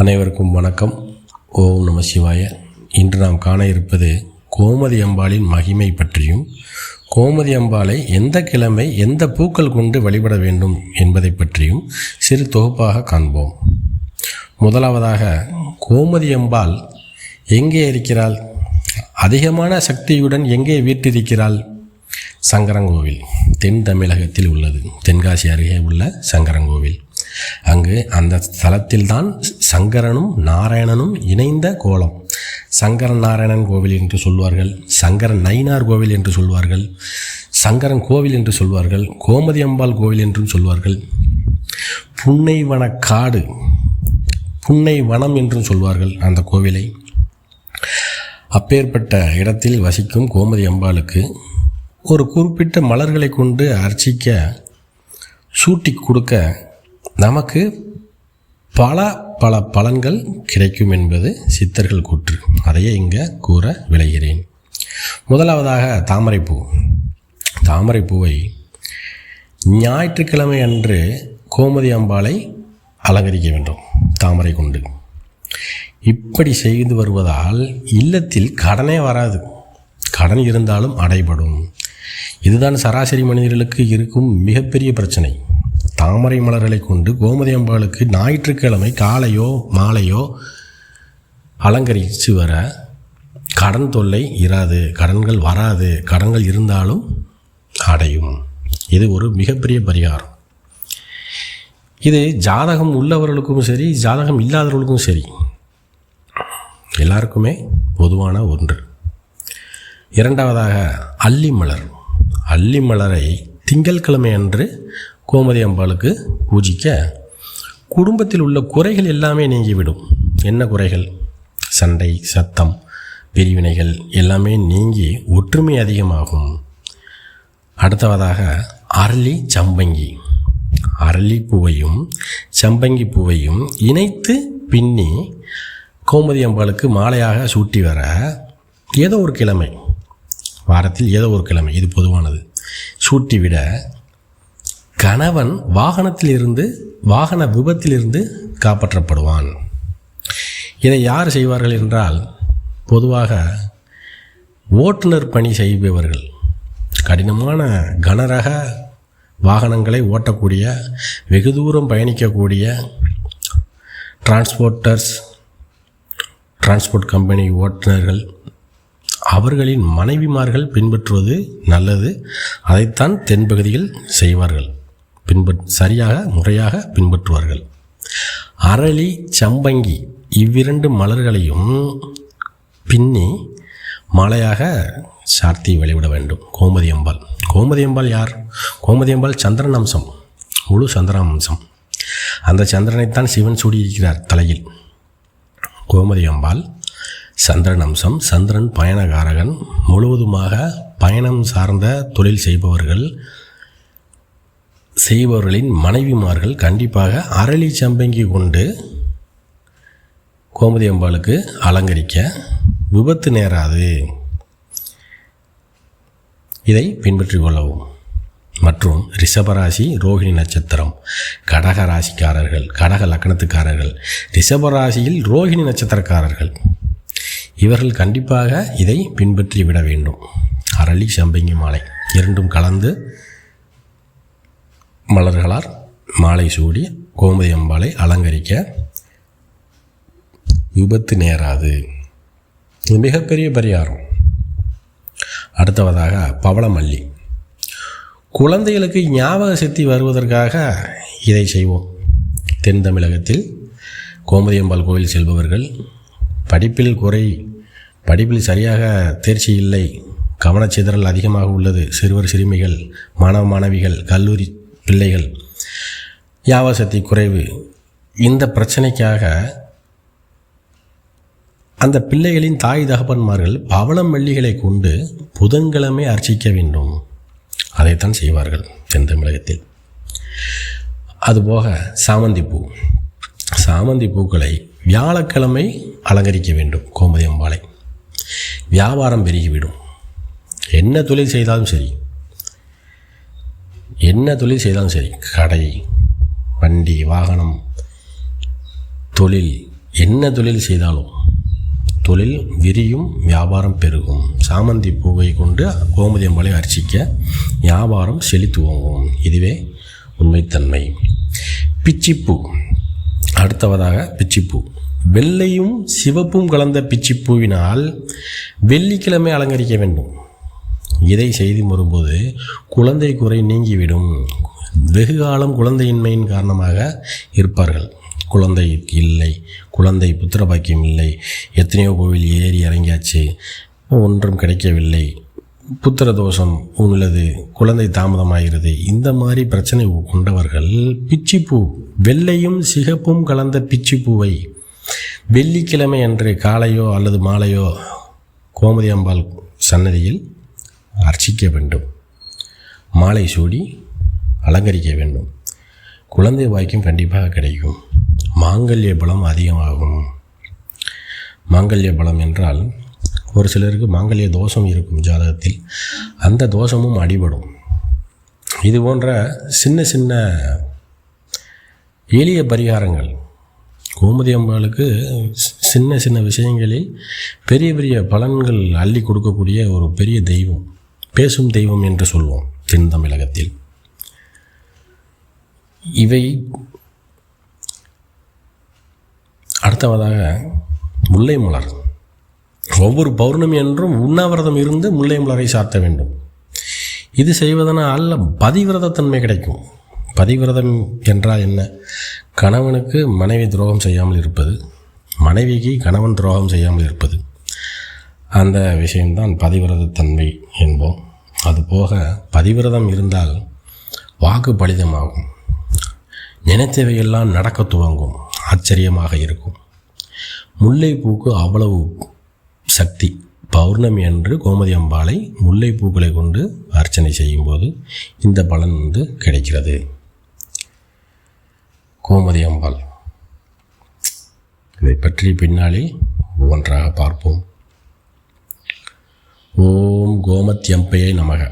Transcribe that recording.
அனைவருக்கும் வணக்கம். ஓம் நம சிவாய. இன்று நாம் காண இருப்பது கோமதி அம்பாளின் மகிமை பற்றியும் கோமதி அம்பாளை எந்த கிழமை எந்த பூக்கள் கொண்டு வழிபட வேண்டும் என்பதை பற்றியும் சிறு தொகுப்பாக காண்போம். முதலாவதாக கோமதி அம்பாள் எங்கே இருக்கிறாள்? அதிகமான சக்தியுடன் எங்கே வீட்டிருக்கிறாள் சங்கரங்கோவில் தென் தமிழகத்தில் உள்ளது. தென்காசி அருகே உள்ள சங்கரங்கோவில் அங்கு அந்த ஸ்தலத்தில்தான் சங்கரனும் நாராயணனும் இணைந்த கோலம். சங்கரன் நாராயணன் கோவில் என்று சொல்வார்கள் சங்கரன் நயினார் கோவில் என்று சொல்வார்கள் சங்கரன் கோவில் என்று சொல்வார்கள் கோமதி அம்பாள் கோவில் என்றும் சொல்வார்கள். புன்னைவன காடு புன்னை வனம் என்றும் சொல்வார்கள் அந்த கோவிலை. அப்பேற்பட்ட இடத்தில் வசிக்கும் கோமதி அம்பாளுக்கு ஒரு குறிப்பிட்ட மலர்களை கொண்டு அர்ச்சிக்க சூட்டி கொடுக்க நமக்கு பல பல பலன்கள் கிடைக்கும் என்பது சித்தர்கள் கூற்று. அதையே இங்கே கூற விளைகிறேன். முதலாவதாக தாமரைப்பூ. தாமரைப்பூவை ஞாயிற்றுக்கிழமை அன்று கோமதி அம்பாளை அலங்கரிக்க வேண்டும் தாமரை கொண்டு. இப்படி செய்து வருவதால் இல்லத்தில் கடனே வராது. கடன் இருந்தாலும் அடைபடும். இதுதான் சராசரி மனிதர்களுக்கு இருக்கும் மிகப்பெரிய பிரச்சனை. தாமரை மலர்களை கொண்டு கோமதி அம்பாளுக்கு ஞாயிற்றுக்கிழமை காலையோ மாலையோ அலங்கரித்து வர கடன் தொல்லை இராது. கடன்கள் வராது. கடன்கள் இருந்தாலும் அடையும். இது ஒரு மிகப்பெரிய பரிகாரம். இது ஜாதகம் உள்ளவர்களுக்கும் சரி ஜாதகம் இல்லாதவர்களுக்கும் சரி எல்லாருக்குமே பொதுவான ஒன்று. இரண்டாவதாக அல்லி மலர். அல்லி மலரை திங்கட்கிழமை அன்று கோமதி அம்பாளுக்கு பூஜிக்க குடும்பத்தில் உள்ள குறைகள் எல்லாமே நீங்கிவிடும். என்ன குறைகள்? சண்டை சத்தம் பிரிவினைகள் எல்லாமே நீங்கி ஒற்றுமை அதிகமாகும். அடுத்தவதாக அரளி சம்பங்கி. அரளி பூவையும் சம்பங்கி பூவையும் இணைத்து பின்னி கோமதி அம்பாளுக்கு மாலையாக சூட்டி வர ஏதோ ஒரு கிழமை வாரத்தில் ஏதோ ஒரு கிழமை இது பொதுவானது சூட்டி விட கணவன் வாகனத்திலிருந்து வாகன விபத்திலிருந்து காப்பாற்றப்படுவான். இதை யார் செய்வார்கள் என்றால் பொதுவாக ஓட்டுநர் பணி செய்பவர்கள். கடினமான கனரக வாகனங்களை ஓட்டக்கூடிய வெகு தூரம் பயணிக்கக்கூடிய டிரான்ஸ்போர்ட்டர்ஸ் டிரான்ஸ்போர்ட் கம்பெனி ஓட்டுநர்கள் அவர்களின் மனைவிமார்கள் பின்பற்றுவது நல்லது. அதைத்தான் தென்பகுதியில் செய்வார்கள். பின்பற் சரியாக முறையாக பின்பற்றுவார்கள். அரளி சம்பங்கி இவ்விரண்டு மலர்களையும் பின்னி மாலையாக சார்த்தி வழிவிட வேண்டும். கோமதி அம்பாள். கோமதி அம்பாள் யார்? கோமதி அம்பாள் சந்திரன் அம்சம். முழு சந்திரன் அம்சம். அந்த சந்திரனைத்தான் சிவன் சூடியிருக்கிறார் தலையில். கோமதி அம்பாள் சந்திரன் அம்சம். சந்திரன் பயணகாரகன். முழுவதுமாக பயணம் சார்ந்த தொழில் செய்பவர்கள். செய்பவர்களின் மனைவிமார்கள் கண்டிப்பாக அரளி சம்பங்கி கொண்டு கோமதி அம்பாளுக்கு அலங்கரிக்க விபத்து நேராது. இதை பின்பற்றிக் கொள்ளவும். மற்றும் ரிஷபராசி ரோகிணி நட்சத்திரம் கடக ராசிக்காரர்கள் கடக லக்கணத்துக்காரர்கள் ரிஷபராசியில் ரோகிணி நட்சத்திரக்காரர்கள் இவர்கள் கண்டிப்பாக இதை பின்பற்றி விட வேண்டும். அரளி சம்பங்கி மாலை இரண்டும் கலந்து மலர்களால் மாலை சூடி கோமதி அம்பாளை அலங்கரிக்க விபத்து நேராது. இது மிகப்பெரிய பரிகாரம். அடுத்தவதாக பவளமல்லி. குழந்தைகளுக்கு ஞாபக சக்தி வருவதற்காக இதை செய்வோம். தென் தமிழகத்தில் கோமதி அம்பாள் செல்பவர்கள் படிப்பில் குறை படிப்பில் சரியாக தேர்ச்சி இல்லை கவனச்சிதறல் அதிகமாக உள்ளது. சிறுவர் சிறுமிகள் மாணவ மாணவிகள் கல்லூரி பிள்ளைகள். யாவசக்தி குறைவு. இந்த பிரச்சனைக்காக அந்த பிள்ளைகளின் தாய் தகப்பன்மார்கள் பவளம் வெள்ளிகளை கொண்டு புதன்கிழமை அர்ச்சிக்க வேண்டும். அதைத்தான் செய்வார்கள் தென் தமிழகத்தில் அதுபோக சாமந்தி பூ. சாமந்தி பூக்களை வியாழக்கிழமை அலங்கரிக்க வேண்டும் கோமதி அம்பாளை. வியாபாரம் பெருகிவிடும். என்ன தொழில் செய்தாலும் சரி என்ன தொழில் செய்தாலும் சரி கடை வண்டி வாகனம் தொழில் என்ன தொழில் செய்தாலும் தொழில் விரியும் வியாபாரம் பெருகும். சாமந்தி பூவை கொண்டு கோமதி அம்பாளை அர்ச்சிக்க வியாபாரம் செழித்துவோங்கும் இதுவே உண்மைத்தன்மை. பிச்சிப்பூ. அடுத்தவதாக பிச்சிப்பூ. வெள்ளையும் சிவப்பும் கலந்த பிச்சிப்பூவினால் வெள்ளிக்கிழமை அலங்கரிக்க வேண்டும். இதை செய்து வரும்போது குழந்தை குறை நீங்கிவிடும். வெகு காலம் குழந்தையின்மையின் காரணமாக இருப்பார்கள். குழந்தை இல்லை குழந்தை புத்திர பாக்கியம் இல்லை எத்தனையோ கோவில் ஏறி இறங்கியாச்சு ஒன்றும் கிடைக்கவில்லை. புத்திர தோஷம் உள்ளது குழந்தை தாமதமாகிறது. இந்த மாதிரி பிரச்சனை கொண்டவர்கள் பிச்சிப்பூ வெள்ளையும் சிகப்பும் கலந்த பிச்சிப்பூவை வெள்ளிக்கிழமை அன்று காலையோ அல்லது மாலையோ கோமதி அம்பாள் சன்னதியில் அர்ச்சிக்க வேண்டும். மாலை சூடி அலங்கரிக்க வேண்டும். குழந்தை வாய்க்கும் கண்டிப்பாக கிடைக்கும். மாங்கல்ய பலம் அதிகமாகும். மாங்கல்ய பலம் என்றால் ஒரு சிலருக்கு மாங்கல்ய தோஷம் இருக்கும் ஜாதகத்தில். அந்த தோஷமும் அடிபடும். இது போன்ற சின்ன சின்ன எளிய பரிகாரங்கள். கோமதி அம்பாளுக்கு சின்ன சின்ன விஷயங்களில் பெரிய பெரிய பலன்கள் அள்ளி கொடுக்கக்கூடிய ஒரு பெரிய தெய்வம். பேசும் தெய்வம் என்று சொல்வோம் தென் தமிழகத்தில் இவை அடுத்தவதாக முல்லை மலர். ஒவ்வொரு பௌர்ணமி என்றும் உண்ணாவிரதம் இருந்து முல்லை மலரை சாத்த வேண்டும். இது செய்வதனால் பதிவிரதத்தன்மை கிடைக்கும். பதிவிரதம் என்றால் என்ன? கணவனுக்கு மனைவி துரோகம் செய்யாமல் இருப்பது மனைவிக்கு கணவன் துரோகம் செய்யாமல் இருப்பது. அந்த விஷயம்தான் பதிவிரதத்தன்மை என்போம். அதுபோக பதிவிரதம் இருந்தால் வாக்கு பலிதமாகும். நினைத்தவையெல்லாம் நடக்க துவங்கும். ஆச்சரியமாக இருக்கும். முல்லைப்பூக்கு அவ்வளவு சக்தி. பௌர்ணமி அன்று கோமதி அம்பாளை முல்லைப்பூக்களை கொண்டு அர்ச்சனை செய்யும்போது இந்த பலன் வந்து கிடைக்கிறது. கோமதி அம்பாள். இதை பற்றி பின்னாலே ஒவ்வொன்றாக பார்ப்போம். ஓ ஓம் கோமத்யம்பையை நமக.